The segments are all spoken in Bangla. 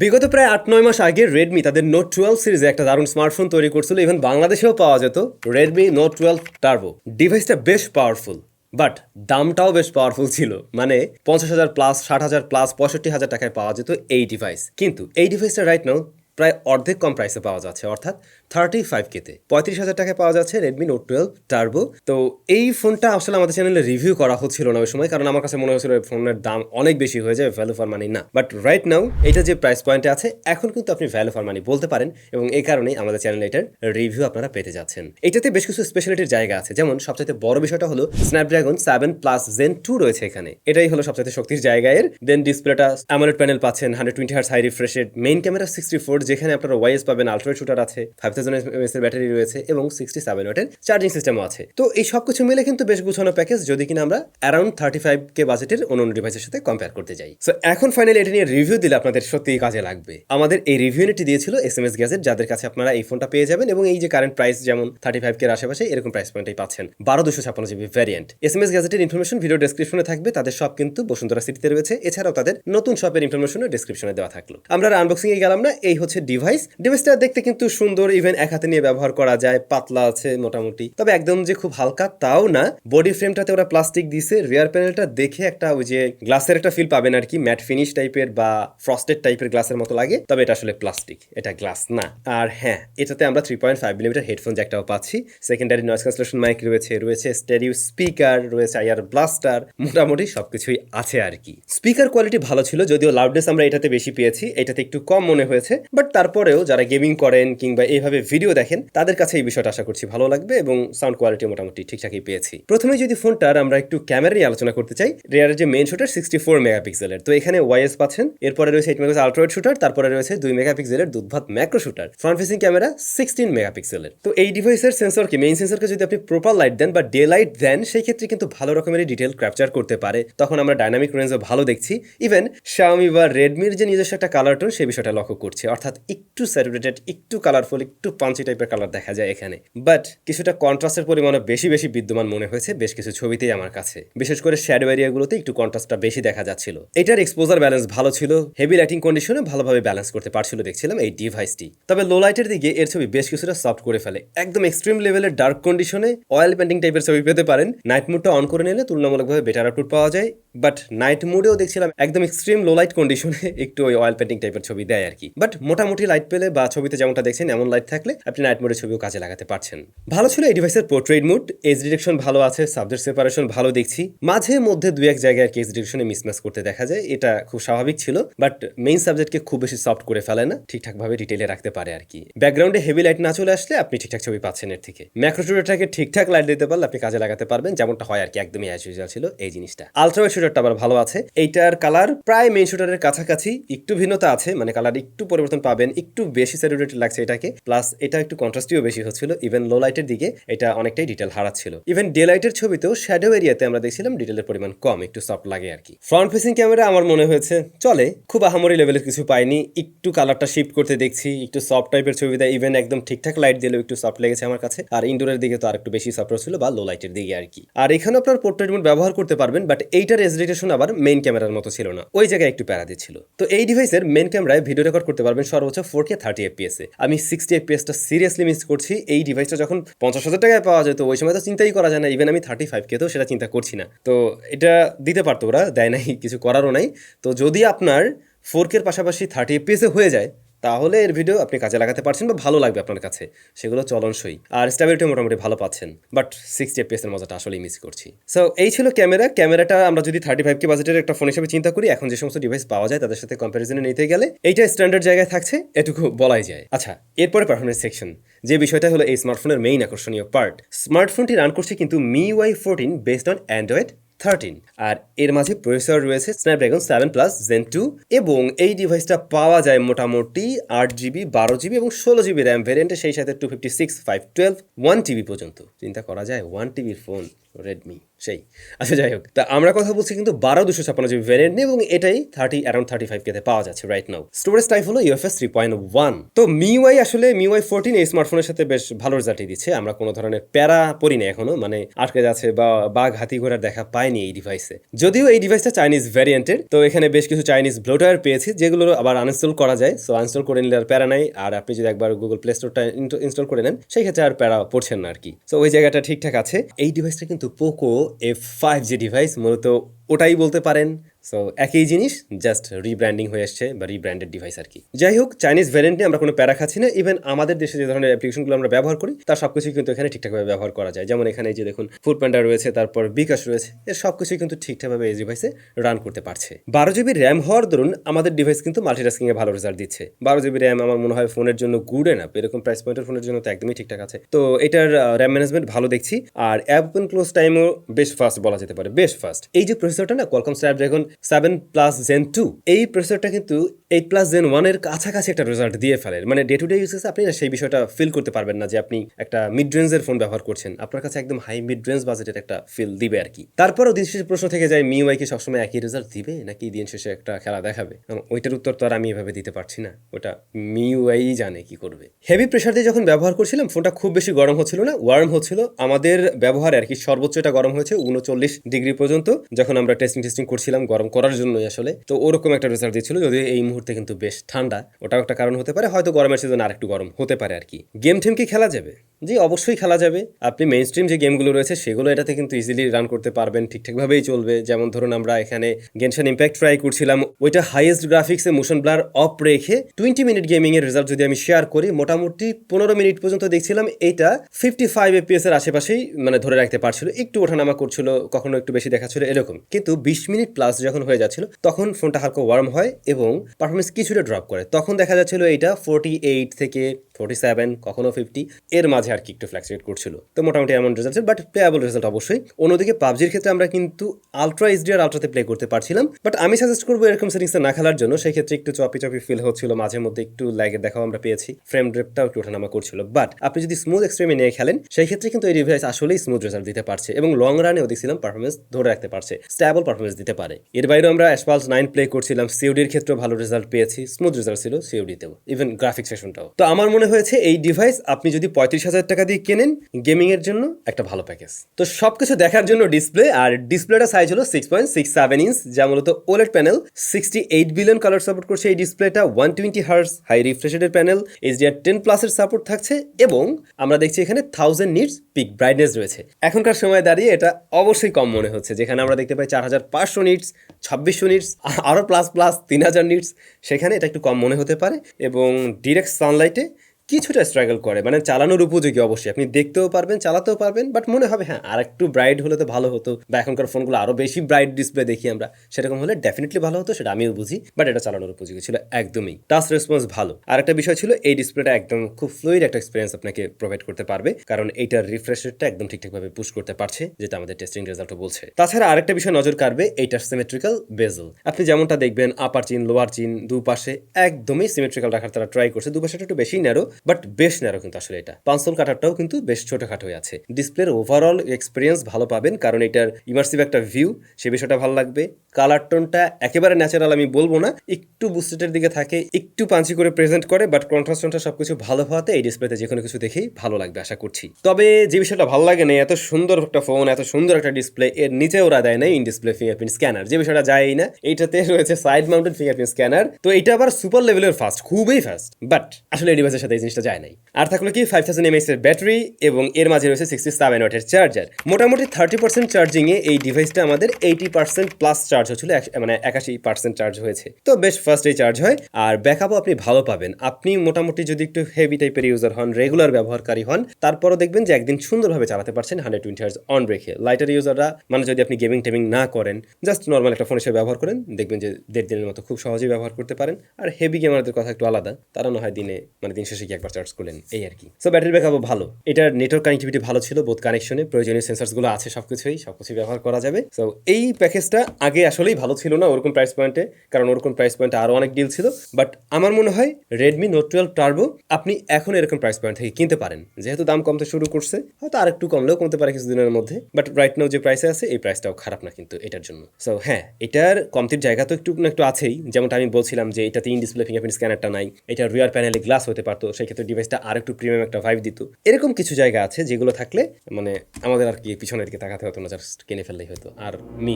বিগত প্রায় আট, নয় মাস আগে রেডমি তাদের নোট টুয়েলভ সিরিজে একটা দারুণ স্মার্টফোন তৈরি করছিল। ইভেন বাংলাদেশেও পাওয়া যেত রেডমি নোট টুয়েলভ টার্বো ডিভাইসটা বেশ পাওয়ারফুল বাট দামটাও বেশ পাওয়ারফুল ছিল। মানে পঞ্চাশ হাজার প্লাস ষাট হাজার প্লাস পঁয়ষট্টি হাজার টাকায় পাওয়া যেত এই ডিভাইস কিন্তু এই ডিভাইসটা রাইট নাও প্রায় অর্ধেক কম প্রাইসে পাওয়া যাচ্ছে, অর্থাৎ থার্টি ফাইভ কেতে পঁয়ত্রিশ হাজার টাকায় পাওয়া যাচ্ছে রেডমি নোট টুয়েলভ টার্বো তো এই ফোনটা আসলে আমাদের চ্যানেলে রিভিউ করা হচ্ছিল না ওই সময়, কারণ আমার কাছে মনে হচ্ছিল এই ফোনের দাম অনেক বেশি হয়ে যায় ভ্যালু ফর মানি না। বাট রাইট নাও এটা যে প্রাইস পয়েন্টে আছে, এখন কিন্তু আপনি ভ্যালু ফর মানি বলতে পারেন এবং এই কারণেই আমাদের চ্যানেলে এটার রিভিউ আপনারা পেতে যাচ্ছেন। এটাতে বেশ কিছু স্পেশালিটির জায়গা আছে, যেমন সবচাইতে বড় বিষয়টা হলো Snapdragon seven plus Gen two রয়েছে এখানে। এটাই হলো সবচাইতে শক্তির জায়গায় দেন ডিসপ্লেটা অ্যামোলেড প্যানেল পাচ্ছেন hundred twenty hertz high refreshed main camera sixty four যেখানে আপনারা ওয়াইএস পাবেন আলট্রাইট শুটার আছে ফাইভ থাউজেন্ড এমএস এর ব্যাটারি রয়েছে এবং সিক্সটি সেভেন ওয়াটের চার্জিং সিস্টেমও আছে। তো এই সব কিছু মিলে কিন্তু বেশ গুছানো প্যাকেজ যদি কিনা আমরা অ্যারাউন্ড থার্টি ফাইভ কে বাজেটের অন্য অন্য ডিভাইসের সাথে কম্পেয়ার করতে যাই। সো এখন ফাইনালি এটা নিয়ে রিভিউ দিলে আপনাদের সত্যিই কাজে লাগবে। আমাদের এই রিভিউ ইউনিটটি দিয়েছিল এস এম এস গ্যাজেট, যাদের কাছে আপনারা এই ফোনটা পেয়ে যাবেন এবং এই যে কারেন্ট প্রাইস যেমন থার্টি ফাইভ কের আশেপাশে, এরকম প্রাইস পয়েন্টই পাচ্ছেন। বারো দুশো ছাপ্পান্ন GB variant S M S গ্যাজেটের ইনফরমেশন ভিডিও ডেসক্রিপশনে থাকবে, তাদের সব কিন্তু বসুন্ধরা সিটিতে রয়েছে। এছাড়াও তাদের নতুন শপের ইনফরমেশনও ডেসক্রিপশনে দেওয়া থাকল। আমরা আনবক্সিং এ গেলাম না, এই হচ্ছে ডিভাইস ডিভাইসটা দেখতে কিন্তু সুন্দর ইভেন এক হাতে নিয়ে ব্যবহার করা যায়, পাতলা আছে মোটামুটি। তবে একদম যে খুব হালকা তাও না। বডি ফ্রেমটাতে ওরা প্লাস্টিক দিছে। রিয়ার প্যানেলটা দেখে একটা ওই যে গ্লাসের একটা ফিল পাবেন আর কি। ম্যাট ফিনিশ টাইপের বা ফ্রস্টেড টাইপের গ্লাসের মতো লাগে। তবে এটা আসলে প্লাস্টিক এটা গ্লাস না। আর হ্যাঁ এটাতে আমরা three point five millimetre headphone জ্যাকটাও পাচ্ছি। সেকেন্ডারি নয়েজ ক্যান্সেলেশন মাইক রয়েছে রয়েছে স্টেরিও স্পিকার রয়েছে আইআর ব্লাস্টার মোটামুটি সবকিছুই আছে আর কি। স্পিকার কোয়ালিটি ভালো ছিল, যদিও লাউডনেস আমরা এটাতে বেশি পেয়েছি। এটাতে একটু কম মনে হয়েছে। বাট তারপরেও যারা গেমিং করেন কিংবা এইভাবে ভিডিও দেখেন, তাদের কাছে এই বিষয়টা আশা করছি ভালো লাগবে এবং সাউন্ড কোয়ালিটি মোটামুটি ঠিকঠাকই পেয়েছি। প্রথমে যদি ফোনটার আমরা একটু ক্যামেরা নিয়ে আলোচনা করতে চাই রিয়ারের যে মেন শুটার সিক্সটি ফোর মেগাপিক্সেলের তো এখানে ওয়াইএস পাচ্ছেন, এরপরে রয়েছে এইট মেগাপিক্সেল আলট্রাইট শুটার তারপরে রয়েছে দুই মেগাপিক্সেলের দুধভাত macro shooter front facing camera sixteen মেগাপিক্সেলের তো এই ডিভাইসের সেন্সরকে মেইন সেন্সরকে যদি আপনি প্রপার লাইট দেন বা ডে লাইট দেন, সেই ক্ষেত্রে কিন্তু ভালো রকমের ডিটেল ক্যাপচার করতে পারে। তখন আমরা ডাইনামিক রেঞ্জও ভালো দেখছি। ইভেন শাওমি বা রেডমির যে নিজস্ব একটা কালার টোন সেই বিষয়টা লক্ষ্য করছে। অর্থাৎ একটু স্যাচুরেটেড একটু কালারফুল একটু পাঞ্চি টাইপের কালার দেখা যায় এখানে। বাট কিছুটা কন্ট্রাস্টের পরিমাণে বেশি বেশি বিদ্যমান মনে হয়েছে বেশ কিছু ছবিতেই আমার কাছে। বিশেষ করে শ্যাডো এরিয়াগুলোতে একটু কন্ট্রাস্টটা বেশি দেখা যাচ্ছিল। এটার এক্সপোজার ব্যালেন্স ভালো ছিল হেভি লাইটিং কন্ডিশনে ভালোভাবে ব্যালেন্স করতে পারছিল দেখছিলাম এই ডিভাইসটি তবে লো লাইটের দিকে এর ছবি বেশ কিছুটা সফট করে ফেলে। একদম এক্সট্রিম লেভেলের ডার্ক কন্ডিশনে অয়েল পেন্টিং টাইপের ছবি পেতে পারেন। নাইট মুডটা অন করে নিলে তুলনামূলকভাবে বেটার আউটপুট পাওয়া যায়। বাট নাইট মুডেও দেখছিলাম একদম এক্সট্রিম লো লাইট কন্ডিশনে একটু ওই অয়েল পেন্টিং টাইপের ছবি দেয় আর কি। বাট মোটামুটি লাইট পেলে বা ছবিতে যেমনটা দেখছেন, এমন লাইট থাকলে আপনি নাইট মোডের ছবিও কাজে লাগাতে পারছেন। ভালো ছিল এই ডিভাইসের পোর্ট্রেট মুড এজ ডিরেকশন ভালো আছে সাবজেক্ট সেপারেশন ভালো দেখছি। মাঝে মধ্যে দু এক জায়গায় আর কি এজ ডিরেকশনে মিসম্যাচ করতে দেখা যায়, এটা খুব স্বাভাবিক ছিল বাট মেইন সাবজেক্টকে খুব বেশি সফট করে ফেলে না ঠিকঠাক ভাবে ডিটেলে রাখতে পারে আর কি। ব্যাকগ্রাউন্ডে হেভি লাইট না চলে আসলে আপনি ঠিকঠাক ছবি পাচ্ছেন এর থেকে। ম্যাক্রোটুটাকে ঠিকঠাক লাইট দিতে পারলে আপনি কাজে লাগাতে পারবেন, যেমনটা হয় আর কি, একদমই অ্যাজ ছিল এই জিনিসটা। আলট্রাওয়েট শুটারটা আবার ভালো আছে। এইটার কালার প্রায় মেইন শুটারের কাছাকাছি, একটু ভিন্নতা আছে মানে কালার একটু পরিবর্তন পাবেন একটু বেশি স্যাচুরেটেড লাগছে এটাকে, প্লাস এটা একটু কন্ট্রাস্টিও বেশি হচ্ছিল ইভেন লো লাইটের দিকে এটা অনেকটাই ডিটেল হারাচ্ছিল। ইভেন ডে লাইটের ছবিতেও শ্যাডো এরিয়াতে আমরা দেখছিলাম ডিটেলের পরিমাণ কম, একটু সফট লাগে আর কি। ফ্রন্ট ফেসিং ক্যামেরা আমার মনে হয়েছে, চলে, খুব আহামরি লেভেলের কিছু পাইনি, একটু কালারটা শিফট করতে দেখছি, একটু সফট টাইপের ছবি দেয় ইভেন একদম ঠিকঠাক লাইট দিলেও একটু সফট লেগেছে আমার কাছে, আর ইনডোরের দিকে তো আর একটু বেশি সফট ছিল বা লো লাইটের দিকে আর কি। আর এখানে আপনার পোর্ট্রেট মোড ব্যবহার করতে পারবেন বাট এইটার রেজলিটেশন আবার মেইন ক্যামেরার মতো ছিল না, ওই জায়গায় একটু প্যারা দিচ্ছিল। তো এই ডিভাইসের মেইন ক্যামেরায় ভিডিও রেকর্ড করতে পারবেন সর্বোচ্চ ফোর কে থার্টি এফপিএস এ। আমি সিক্সটি এফপিএসটা সিরিয়াসলি মিস করছি। এই ডিভাইসটা যখন পঞ্চাশ হাজার টাকায় পাওয়া যায় তো ওই সময় তো চিন্তাই করা যায় না। ইভেন আমি থার্টি ফাইভ কে তো সেটা চিন্তা করছি না। তো এটা দিতে পারতো ওরা, দেয় নাই, কিছু করারও নাই। তো যদি আপনার ফোর কের পাশাপাশি থার্টি এফপিএসে হয়ে যায় তাহলে এর ভিডিও আপনি কাজে লাগাতে পারছেন বা ভালো লাগবে আপনার কাছে। সেগুলো চলনসই। আর স্টেবিলিটি মোটামুটি ভালো পাচ্ছেন। বাট সিক্সটি এফপিএস এর মজাটা আসলেই মিস করছি। সো এই ছিল ক্যামেরা ক্যামেরাটা আমরা যদি থার্টি ফাইভ কে বাজেটের একটা ফোন হিসেবে চিন্তা করি, এখন যে সমস্ত ডিভাইস পাওয়া যায়, তাদের সাথে কম্প্যারিজনে নিতে গেলে এইটা স্ট্যান্ডার্ড জায়গায় থাকছে, এটুকু বলাই যায়। আচ্ছা এরপরে পারফরমেন্স সেকশন যে বিষয়টা হলো এই স্মার্টফোনের মেইন আকর্ষণীয় পার্ট স্মার্টফোনটি রান করছে কিন্তু MIUI fourteen based on Android thirteen আর এর মাঝে প্রসেসর রয়েছে Snapdragon seven plus gen two এবং এই ডিভাইসটা পাওয়া যায় মোটামুটি আট জিবি বারো জিবি এবং ষোলো জিবি র্যাম ভেরিয়েন্টে সেই সাথে two fifty six five twelve one TB পর্যন্ত। চিন্তা করা যায় ওয়ান টিবির ফোন রেডমি সেই। আচ্ছা যাই হোক, তা আমরা কথা বলছি কিন্তু বারো দুশো ছাপ্পান্ন জিবি ভ্যারিয়েন্ট নিয়ে এবং এটাই থার্টি অ্যারাউন্ড থার্টি ফাইভ কেতে পাওয়া যাচ্ছে রাইট নাও স্টোরেজ টাইপ হলো ইউএফএস থ্রি পয়েন্ট ওয়ান তো মিউআই আসলে মিউআই ফোরটিন এই স্মার্টফোনের সাথে বেশ ভালো রেজাল্টই দিচ্ছে। আমরা কোনো ধরনের প্যারা পড়ি না এখনও মানে আটকে যাচ্ছে বা বাঘ হাতি ঘোড়ার দেখা পাইনি এই ডিভাইসে যদিও এই ডিভাইসটা চাইনিজ ভ্যারিয়েন্টের তো এখানে বেশ কিছু চাইনিজ ব্লোটার পেয়েছি, যেগুলো আবার আনইনস্টল করা যায়। সো আনইনস্টল করে নিলে আর প্যারা নাই। আর আপনি যদি একবার গুগল প্লে স্টোরটা ইনস্টল করে নেন, সেই ক্ষেত্রে আর প্যারা পড়ছেন না আর কি। সো ওই জায়গাটা ঠিকঠাক আছে। এই ডিভাইসটা কিন্তু Poco F five G device মূলত ওটাই বলতে পারেন। সো একই জিনিস জাস্ট রিব্র্যান্ডিং হয়ে এসছে বা রিব্র্যান্ডেড ডিভাইস আর কি। যাই হোক চাইনিজ ভ্যারিয়েন্ট নিয়ে আমরা কোনো প্যারা খাচ্ছি না। ইভেন আমাদের দেশে যে ধরনের অ্যাপ্লিকেশনগুলো আমরা ব্যবহার করি, তার সব কিছুই কিন্তু এখানে ঠিকঠাকভাবে ব্যবহার করা যায়। যেমন এখানে যে দেখুন ফুড প্যান্ডা রয়েছে, তারপর বিকাশ রয়েছে, এর সব কিছুই কিন্তু ঠিকঠাকভাবে এই ডিভাইসে রান করতে পারছে। বারো জিবি র্যাম হওয়ার দরুন, আমাদের ডিভাইস কিন্তু মাল্টিটাস্কিং এ ভালো রেজাল্ট দিচ্ছে। বারো জিবি র্যাম আমার মনে হয় ফোনের জন্য গুড এনাপ এরকম প্রাইস পয়েন্টের ফোনের জন্য তো একদমই ঠিকঠাক আছে। তো এটার র্যাম ম্যানেজমেন্ট ভালো দেখছি। আর অ্যাপ ক্লোজ টাইমও বেশ ফাস্ট বলা যেতে পারে, বেশ ফাস্ট এই যে প্রসেসরটা না Qualcomm Snapdragon seven plus gen two এই প্রসেসরটা কিন্তু এইট প্লাস জেন ওয়ানের কাছাকাছি একটা রেজাল্ট দিয়ে ফেলে। মানে ডে টু ডে ইউজেসে আপনি সেই বিষয়টা ফিল করতে পারবেন না যে আপনি একটা মিড রেঞ্জের ফোন ব্যবহার করছেন। আপনার কাছে একদম হাই মিড রেঞ্জ বাজেটের একটা ফিল দিবে আর কি। তারপরও দিন শেষে প্রশ্ন থেকে যায় মিউআই কি সবসময় একই রেজাল্ট দিবে নাকি দিন শেষে একটা খেলা দেখাবে? ওইটার উত্তর তো আর আমি এভাবে দিতে পারছি না। ওটা মি মিউআই জানে কি করবে। হেভি প্রেশার দিয়ে যখন ব্যবহার করছিলাম ফোনটা খুব বেশি গরম হচ্ছিল না ওয়ার্ম হচ্ছিল। আমাদের ব্যবহার আর কি সর্বোচ্চ এটা গরম হয়েছে উনচল্লিশ ডিগ্রি পর্যন্ত। যখন আমরা টেস্টিং টেস্টিং করছিলাম, গরম করার জন্যই আসলে। তো ওরকম একটা রেজাল্ট দিচ্ছিল যদি এই মুহূর্তে কিন্তু বেশ ঠান্ডা। ওটাও একটা কারণ হতে পারে, হয়তো গরমের সিজন আর একটু গরম হতে পারে আর কি। গেম ঠেম কি খেলা যাবে? জি, অবশ্যই খেলা যাবে। আপনি মেইন স্ট্রিম যে গেমগুলো রয়েছে, সেগুলো এটাতে কিন্তু ইজিলি রান করতে পারবেন, ঠিকঠাকভাবেই চলবে। যেমন ধরুন আমরা এখানে গেনশন ইম্প্যাক্ট ট্রাই করছিলাম, ওইটা হাইয়েস্ট গ্রাফিক্সে মোশন ব্লার অফ রেখে টোয়েন্টি মিনিট গেমিং এর রেজাল্ট যদি আমি শেয়ার করি, মোটামুটি পনেরো মিনিট পর্যন্ত দেখছিলাম, এটা ফিফটি ফাইভ এপিএস এর আশেপাশেই মানে ধরে রাখতে পারছিল, একটু ওঠানামা করছিল, কখনো একটু বেশি দেখাচ্ছিল, এরকম। কিন্তু বিশ মিনিট প্লাস যখন হয়ে যাচ্ছিল, তখন ফোনটা হালকা ওয়ার্ম হয় এবং পারফরমেন্স কিছুটা ড্রপ করে। তখন দেখা যাচ্ছিল এটা ফোর্টি এইট থেকে ফোর্টি সেভেন কখনো ফিফটি এর মাঝে আর কি একটু ফ্ল্যাকচুয়েট করছিল। তো মোটামুটি এমন রেজাল্ট বাট প্লেয়াবল রেজাল্ট অবশ্যই। অন্যদিকে পাবজির ক্ষেত্রে আমরা কিন্তু আলট্রা এইচডি আর আলট্রাতে প্লে করতে পারছিলাম বাট আমি সাজেস্ট করব এরকম সেটিংসে না খেলার জন্য। সেই ক্ষেত্রে একটু চপি চপি ফিল হচ্ছিল, মাঝে মধ্যে একটু ল্যাগের দেখাও আমরা পেয়েছি। ফ্রেম ড্রেপটাও একটু ওঠানামা করছিল বাট আপনি যদি স্মুথ এক্সট্রিমে নিয়ে খেলেন, সেই ক্ষেত্রে কিন্তু এই ডিভাইস আসলেই স্মুথ রেজাল্ট দিতে পারছে এবং লং রানেও দেখছিলাম পারফরমেন্স ধরে রাখতে পারছে স্ট্যাবল পারফরমেন্স দিতে পারে। এর বাইরেও আমরা অ্যাসপালস নাইন প্লে করছিলাম সিওডির ক্ষেত্রেও ভালো রেজাল্ট পেয়েছি স্মুথ রেজাল্ট ছিল সিওডিতেও ইভেন গ্রাফিক সেশনটাও তো আমার মনে হয়েছে এই ডিভাইস আপনি যদি পঁয়ত্রিশ হাজার টাকা দিয়ে কেনেন গেমিং এর জন্য একটা ভালো প্যাকেজ তো সবকিছু দেখার জন্য ডিসপ্লে আর ডিসপ্লেটা সাইজ হলো six point six seven inch যা মূলত OLED panel sixty eight billion colour support করছে এই ডিসপ্লেটা ওয়ান টোয়েন্টি হার্স হাই রিফ্রেশেডের প্যানেল এইচডিআর টেন প্লাসের সাপোর্ট থাকছে, এবং আমরা দেখছি এখানে থাউজেন্ড নিটস পিক ব্রাইটনেস রয়েছে। এখনকার সময় দাঁড়িয়ে এটা অবশ্যই কম মনে হচ্ছে, যেখানে আমরা দেখতে পাই চার হাজার পাঁচশো নিটস ছাব্বিশশো নিটস আরও প্লাস প্লাস তিন হাজার নিটস সেখানে এটা একটু কম মনে হতে পারে, এবং ডিরেক্ট সানলাইটে কিছুটা স্ট্রাগল করে। মানে চালানোর উপযোগী অবশ্যই। আপনি দেখতেও পারবেন, চালাতেও পারবেন বাট মনে হবে হ্যাঁ আর একটু ব্রাইট হলে তো ভালো হতো। বা এখনকার ফোনগুলো আরও বেশি ব্রাইট ডিসপ্লে দেখি আমরা। সেরকম হলে ডেফিনেটলি ভালো হতো, সেটা আমিও বুঝি বাট এটা চালানোর উপযোগী ছিল একদমই। টাচ রেসপন্স ভালো। আর একটা বিষয় ছিল, এই ডিসপ্লেটা একদম খুব ফ্লুইড একটা এক্সপিরিয়েন্স আপনাকে প্রোভাইড করতে পারবে, কারণ এইটার রিফ্রেশ রেটটা একদম ঠিকঠাকভাবে পুশ করতে পারছে, যেটা আমাদের টেস্টিং রেজাল্টও বলছে। তাছাড়া আরেকটা বিষয় নজর কাড়বে, এইটার সিমেট্রিক্যাল বেজল আপনি যেমনটা দেখবেন আপার চিন লোয়ার চিন দুপাশে একদমই সিমেট্রিক্যাল রাখার তারা ট্রাই করছে, দুপাশে একটু বেশি ন্যারো বাট বেশ ন্যারো কিন্তু আসলে এটা। পাঁচল কাটারটাও কিন্তু বেশ ছোটখাটো হয়ে আছে। ডিসপ্লের ওভারঅল এক্সপিরিয়েন্স ভালো পাবেন, কারণ এটার ইমার্সিভ একটা ভিউ সে বিষয়টা ভালো লাগবে। কালার টোনটা একেবারে ন্যাচারাল আমি বলব না। একটু বুস্টেটের দিকে থাকে, একটু পাঞ্চি করে প্রেজেন্ট করে বাট কন্ট্রাস্ট টোনটা সবকিছু ভালো হওয়াতে এই ডিসপ্লেতে যে কোনো কিছু দেখেই ভালো লাগবে, আশা করছি। তবে যে বিষয়টা ভালো লাগে না, এত সুন্দর একটা ফোন এত সুন্দর একটা ডিসপ্লে এর নিচে ওরা দেয় না ইন ডিসপ্লে ফিঙ্গারপ্রিন্ট স্ক্যানার যে বিষয়টা যায়ই না, এইটাতে রয়েছে সাইড মাউন্টেড ফিঙ্গারপ্রিন্ট স্ক্যানার তো এটা আবার সুপার লেভেলের ফাস্ট খুবই ফাস্ট বাট আসলে এই ডিভাইসের সাথে এই জিনিসটা যায় নাই। আর থাকল কি ফাইভ থাউজেন্ড এমএস এর ব্যাটারি এবং এর মাঝে রয়েছে সিক্সটি সেভেন ওয়াটের চার্জার মোটামুটি থার্টি পার্সেন্ট চার্জিংয়ে এই ডিভাইসটা আমাদের এইটি পার্সেন্ট প্লাস চার্জ হচ্ছিল এক- মানে একাশি পার্সেন্ট চার্জ হয়েছে। তো বেশ ফার্স্ট ফার্স্টেই চার্জ হয়। আর ব্যাকআপও আপনি ভালো পাবেন। আপনি মোটামুটি যদি একটু হেভি টাইপের ইউজার হন রেগুলার ব্যবহারকারী হন, তারপরও দেখবেন যে একদিন সুন্দরভাবে চালাতে পারছেন হান্ড্রেড টোয়েন্টি হার্স অন রেখে লাইটার ইউজাররা মানে যদি আপনি গেমিং টেমিং না করেন জাস্ট নর্মাল একটা ফোন হিসেবে ব্যবহার করেন, দেখবেন যে দেড় দিনের মতো খুব সহজেই ব্যবহার করতে পারেন। আর হেভি গেমারদের কথা একটু আলাদা, তারা না হয় দিনে মানে দিন শেষে গিয়ে একবার চার্জ করলেন, এই আর কি। সো ব্যাটারি ব্যাকআপও ভালো। এটার নেটওয়ার্ক কানেক্টিভিটি ভালো ছিল বোধ কানেকশনে প্রয়োজনীয় সেন্সার্সগুলো আছে সবকিছুই সবকিছু ব্যবহার করা যাবে। সো এই প্যাকেজটা আগে আসলেই ভালো ছিল না ওরকম প্রাইস পয়েন্টে কারণ ওরকম প্রাইস পয়েন্টে আরও অনেক ডিল ছিল। বাট আমার মনে হয় রেডমি নোট টুয়েলভ টার্বো আপনি এখন এরকম প্রাইস পয়েন্ট থেকে কিনতে পারেন। যেহেতু দাম কমতে শুরু করছে, হয়তো আর একটু কমলেও কমতে পারে কিছুদিনের মধ্যে। বাট রাইট নাও যে প্রাইসে আছে, এই প্রাইসটাও খারাপ না কিন্তু এটার জন্য। সো হ্যাঁ এটার কমতির জায়গা তো একটু না একটু আছেই। যেমনটা আমি বলছিলাম যে এটা তিন ডিসপ্লে ফিঙ্গারপ্রিন্ট স্ক্যানারটা নাই, এটা রিয়ার প্যানেলে গ্লাস হতে পারতো সেই ক্ষেত্রে ডিভাইসটা আর একটু প্রিমিয়াম একটা ভাইব দিত। এরকম কিছু জায়গা আছে যেগুলো থাকলে মানে আমাদের আর কি পিছনের দিকে তাকাতে হতো না জাস্ট কিনে ফেললেই হতো, আর মি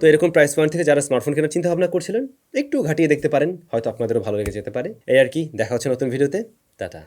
তো এরকম প্রাইস পয়েন্ট থেকে যারা স্মার্টফোন কেনার চিন্তা ভাবনা করছিলেন, একটু ঘাটিয়ে দেখতে পারেন, হয়তো আপনাদেরও ভালো লেগে যেতে পারে। এই আর কি, দেখা হচ্ছে নতুন ভিডিওতে। টাটা।